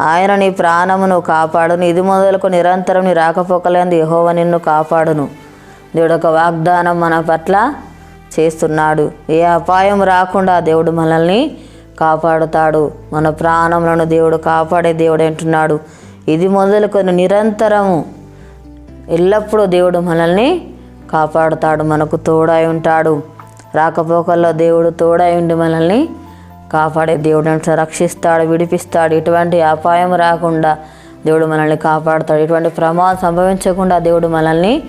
ఆయన నీ ప్రాణమును కాపాడును. ఇది మొదలుకు నిరంతరం నీ రాకపోకలేందు యహోవ నిన్ను కాపాడును. దేవుడు ఒక వాగ్దానం మన పట్ల చేస్తున్నాడు. ఏ అపాయం రాకుండా దేవుడు మనల్ని కాపాడుతాడు. మన ప్రాణములను దేవుడు కాపాడే దేవుడు అంటున్నాడు. ఇది మొదలుకొని నిరంతరము ఎల్లప్పుడూ దేవుడు మనల్ని కాపాడుతాడు. మనకు తోడై ఉంటాడు. రాకపోకల్లో దేవుడు తోడై ఉండి మనల్ని కాపాడే దేవుడు రక్షిస్తాడు విడిపిస్తాడు. ఎటువంటి అపాయం రాకుండా దేవుడు మనల్ని కాపాడుతాడు. ఎటువంటి ప్రమాదం సంభవించకుండా దేవుడు మనల్ని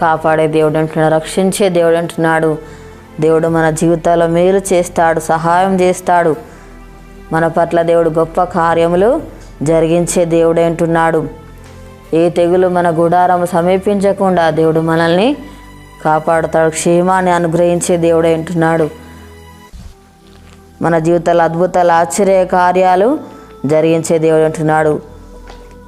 కాపాడే దేవుడు అంటున్నాడు. రక్షించే దేవుడు అంటున్నాడు. దేవుడు మన జీవితాల్లో మేలు చేస్తాడు సహాయం చేస్తాడు. మన పట్ల దేవుడు గొప్ప కార్యములు జరిగించే దేవుడు అంటున్నాడు. ఏ తెగులు మన గుడారము సమీపించకుండా దేవుడు మనల్ని కాపాడుతాడు. క్షేమాన్ని అనుగ్రహించే దేవుడు అంటున్నాడు. మన జీవితాల అద్భుతాలు ఆశ్చర్య కార్యాలు జరిగించే దేవుడు అంటున్నాడు.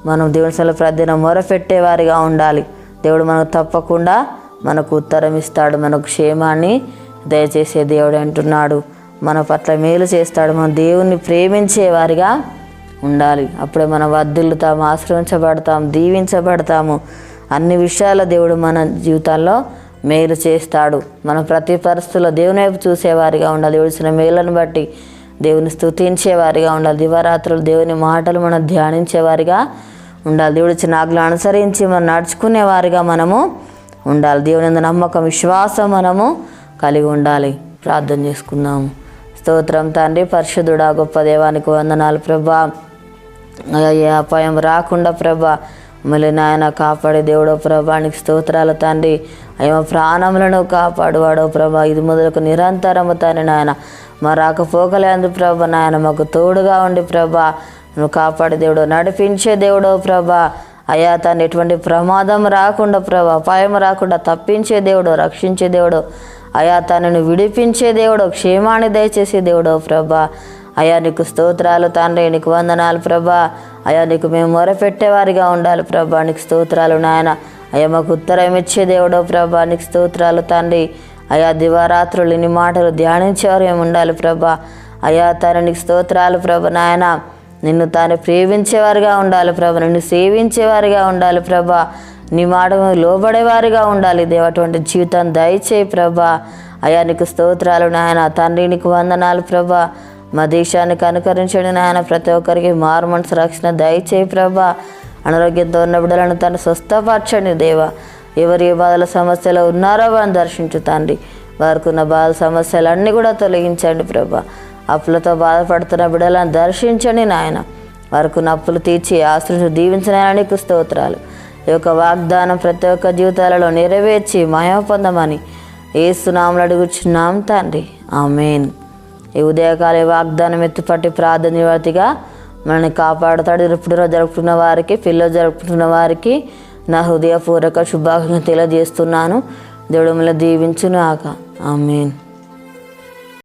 మనం దేవుని సెలవు ప్రతిదినం మొరపెట్టేవారిగా ఉండాలి. దేవుడు మనకు తప్పకుండా మనకు ఉత్తరం ఇస్తాడు మనకు క్షేమాన్ని దయచేసే దేవుడు అంటున్నాడు. మన పట్ల మేలు చేస్తాడు మనం దేవుణ్ణి ప్రేమించేవారిగా ఉండాలి. అప్పుడే మనం వర్ధిల్లుతాం ఆశ్రయించబడతాం దీవించబడతాము. అన్ని విషయాల దేవుడు మన జీవితాల్లో మేలు చేస్తాడు. మనం ప్రతి పరిస్థితుల్లో దేవుని వైపు చూసేవారిగా ఉండాలి. దేవుడు ఇచ్చిన మేలను బట్టి దేవుని స్తుతించేవారిగా ఉండాలి. దివరాత్రులు దేవుని మాటలు మనం ధ్యానించేవారిగా ఉండాలి. దేవుడి ఇచ్చిన ఆజ్ఞలు అనుసరించి మనం నడుచుకునేవారిగా మనము ఉండాలి. దేవుని నమ్మకం విశ్వాసం మనము కలిగి ఉండాలి. ప్రార్థన చేసుకుందాము. స్తోత్రం తండ్రి పరిశుద్ధుడా గొప్ప దేవానికి వందనాలు ప్రభా. అయ్యా, అపాయం రాకుండా ప్రభా మళ్ళీ నాయన కాపాడే దేవుడో ప్రభానికి స్తోత్రాలు తండ్రి. అయ్యా ప్రాణములను కాపాడువాడో ప్రభా. ఇది మొదలకు నిరంతరము తండ్రి నాయన. మా రాకపోకలేందు ప్రభ నాయన. మాకు తోడుగా ఉండి ప్రభా నువ్వు కాపాడే దేవుడు నడిపించే దేవుడో ప్రభా. అయ్యా తను ఎటువంటి ప్రమాదం రాకుండా ప్రభా అపాయం రాకుండా తప్పించే దేవుడు రక్షించే దేవుడు. అయా తనను విడిపించే దేవుడు క్షేమాన్ని దయచేసే దేవుడో ప్రభా. అయా నీకు స్తోత్రాలు తండ్రి నీకు వందనాలు ప్రభా. అయ్యా నీకు మేము మొరపెట్టేవారిగా ఉండాలి ప్రభా. స్తోత్రాలు నాయన. అయ్యా మాకు ఉత్తరం ఇచ్చే దేవుడో ప్రభా. స్తోత్రాలు తండ్రి. అయా దివారాత్రులు నీ మాటలు ధ్యానించేవారు ఏమి ఉండాలి ప్రభా. అయా తన నీకు స్తోత్రాలు ప్రభ నాయన. నిన్ను తాను ప్రేమించేవారిగా ఉండాలి ప్రభ. నిన్ను సేవించేవారిగా ఉండాలి ప్రభా. నీ మాట లోబడేవారిగా ఉండాలి దేవ. అటువంటి జీవితం దయచేయి ప్రభా. అయా నీకు స్తోత్రాలు నాయన. తండ్రి నీకు వందనాలు ప్రభా. మా దేశానికి అనుకరించండి నాయన. ప్రతి ఒక్కరికి మారు రక్షణ దయచేయి ప్రభా. అనారోగ్యంతో ఉన్న బిడ్డలను తను స్వస్థపరచండి దేవా. ఎవరు ఏ బాధల సమస్యలు ఉన్నారో వారిని దర్శించు తండ్రి. వారికి ఉన్న బాధ సమస్యలన్నీ కూడా తొలగించండి ప్రభా. అప్పులతో బాధపడుతున్న బిడ్డలను దర్శించండి నాయన. వారికి ఉన్న అప్పులు తీర్చి ఆశ్రయించి దీవించినాయని స్తోత్రాలు. ఈ యొక్క వాగ్దానం ప్రతి ఒక్క జీవితాలలో నెరవేర్చి మహిమ పొందమని ఏసునాములు అడుగుచున్నాం తండ్రి. ఆమెన్. ఈ ఉదయకాల వాగ్దానం ఎత్తుపట్టి ప్రార్థన నివర్తిగా మనల్ని కాపాడుతాడు. ఇప్పుడు జరుపుకున్న వారికి పిల్లలు జరుపుకుంటున్న వారికి నా హృదయపూర్వక శుభాకాంక్షలు తెలియజేస్తున్నాను. దేవుడు మిమ్మల్ని దీవించునాక ఆమెన్.